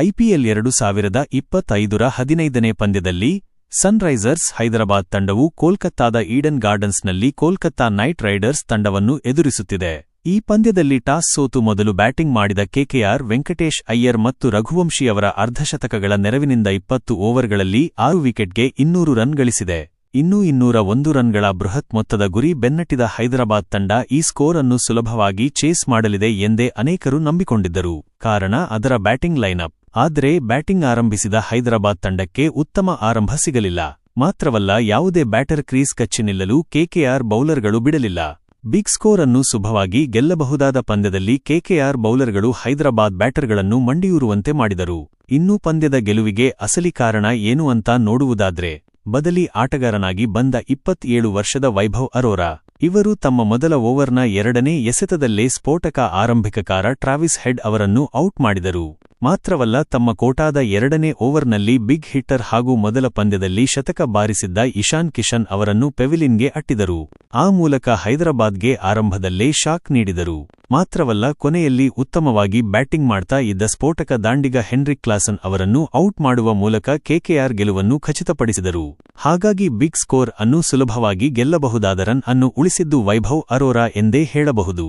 IPL ಎರಡು ಸಾವಿರದ ಇಪ್ಪತ್ತೈದರ ಹದಿನೈದನೇ ಪಂದ್ಯದಲ್ಲಿ ಸನ್ರೈಸರ್ಸ್ ಹೈದರಾಬಾದ್ ತಂಡವು ಕೋಲ್ಕತ್ತಾದ ಈಡನ್ ಗಾರ್ಡನ್ಸ್ನಲ್ಲಿ ಕೋಲ್ಕತ್ತಾ ನೈಟ್ ರೈಡರ್ಸ್ ತಂಡವನ್ನು ಎದುರಿಸುತ್ತಿದೆ. ಈ ಪಂದ್ಯದಲ್ಲಿ ಟಾಸ್ ಸೋತು ಮೊದಲು ಬ್ಯಾಟಿಂಗ್ ಮಾಡಿದ ಕೆಕೆಆರ್ ವೆಂಕಟೇಶ್ ಅಯ್ಯರ್ ಮತ್ತು ರಘುವಂಶಿ ಅವರ ಅರ್ಧಶತಕಗಳ ನೆರವಿನಿಂದ ಇಪ್ಪತ್ತು ಓವರ್ಗಳಲ್ಲಿ ಆರು ವಿಕೆಟ್ಗೆ ಇನ್ನೂರು ರನ್ ಗಳಿಸಿದೆ. ಇನ್ನೂ ಇನ್ನೂರ ಒಂದು ರನ್ಗಳ ಬೃಹತ್ ಮೊತ್ತದ ಗುರಿ ಬೆನ್ನಟ್ಟಿದ ಹೈದರಾಬಾದ್ ತಂಡ ಈ ಸ್ಕೋರ್ ಅನ್ನು ಸುಲಭವಾಗಿ ಚೇಸ್ ಮಾಡಲಿದೆ ಎಂದೇ ಅನೇಕರು ನಂಬಿಕೊಂಡಿದ್ದರು. ಕಾರಣ ಅದರ ಬ್ಯಾಟಿಂಗ್ ಲೈನಪ್. ಆದರೆ ಬ್ಯಾಟಿಂಗ್ ಆರಂಭಿಸಿದ ಹೈದರಾಬಾದ್ ತಂಡಕ್ಕೆ ಉತ್ತಮ ಆರಂಭ ಸಿಗಲಿಲ್ಲ. ಮಾತ್ರವಲ್ಲ ಯಾವುದೇ ಬ್ಯಾಟರ್ ಕ್ರೀಸ್ ಕಚ್ಚಿ ನಿಲ್ಲಲು ಕೆಕೆಆರ್ ಬೌಲರ್ಗಳು ಬಿಡಲಿಲ್ಲ. ಬಿಗ್ ಸ್ಕೋರ್ ಅನ್ನು ಸುಭವಾಗಿ ಗೆಲ್ಲಬಹುದಾದ ಪಂದ್ಯದಲ್ಲಿ ಕೆಕೆಆರ್ ಬೌಲರ್ಗಳು ಹೈದರಾಬಾದ್ ಬ್ಯಾಟರ್ಗಳನ್ನು ಮಂಡಿಯೂರುವಂತೆ ಮಾಡಿದರು. ಇನ್ನೂ ಪಂದ್ಯದ ಗೆಲುವಿಗೆ ಅಸಲಿ ಕಾರಣ ಏನು ಅಂತ ನೋಡುವುದಾದ್ರೆ, ಬದಲಿ ಆಟಗಾರನಾಗಿ ಬಂದ ಇಪ್ಪತ್ತೇಳು ವರ್ಷದ ವೈಭವ್ ಅರೋರಾ. ಇವರು ತಮ್ಮ ಮೊದಲ ಓವರ್ನ ಎರಡನೇ ಎಸೆತದಲ್ಲೇ ಸ್ಫೋಟಕ ಆರಂಭಿಕಕಾರ ಟ್ರಾವಿಸ್ ಹೆಡ್ ಅವರನ್ನು ಔಟ್ ಮಾಡಿದರು. ಮಾತ್ರವಲ್ಲ ತಮ್ಮ ಕೋಟಾದ ಎರಡನೇ ಓವರ್ನಲ್ಲಿ ಬಿಗ್ ಹಿಟ್ಟರ್ ಹಾಗೂ ಮೊದಲ ಪಂದ್ಯದಲ್ಲಿ ಶತಕ ಬಾರಿಸಿದ್ದ ಇಶಾನ್ ಕಿಶನ್ ಅವರನ್ನು ಪೆವಿಲಿನ್ಗೆ ಅಟ್ಟಿದರು. ಆ ಮೂಲಕ ಹೈದರಾಬಾದ್ಗೆ ಆರಂಭದಲ್ಲೇ ಶಾಕ್ ನೀಡಿದರು. ಮಾತ್ರವಲ್ಲ ಕೊನೆಯಲ್ಲಿ ಉತ್ತಮವಾಗಿ ಬ್ಯಾಟಿಂಗ್ ಮಾಡ್ತಾ ಇದ್ದ ಸ್ಫೋಟಕ ದಾಂಡಿಗ ಹೆನ್ರಿಕ್ ಕ್ಲಾಸನ್ ಅವರನ್ನು ಔಟ್ ಮಾಡುವ ಮೂಲಕ ಕೆಕೆಆರ್ ಗೆಲುವನ್ನು ಖಚಿತಪಡಿಸಿದರು. ಹಾಗಾಗಿ ಬಿಗ್ ಸ್ಕೋರ್ ಅನ್ನು ಸುಲಭವಾಗಿ ಗೆಲ್ಲಬಹುದಾದ ರನ್ ಅನ್ನು ಉಳಿಸಿದ್ದು ವೈಭವ್ ಅರೋರಾ ಎಂದೇ ಹೇಳಬಹುದು.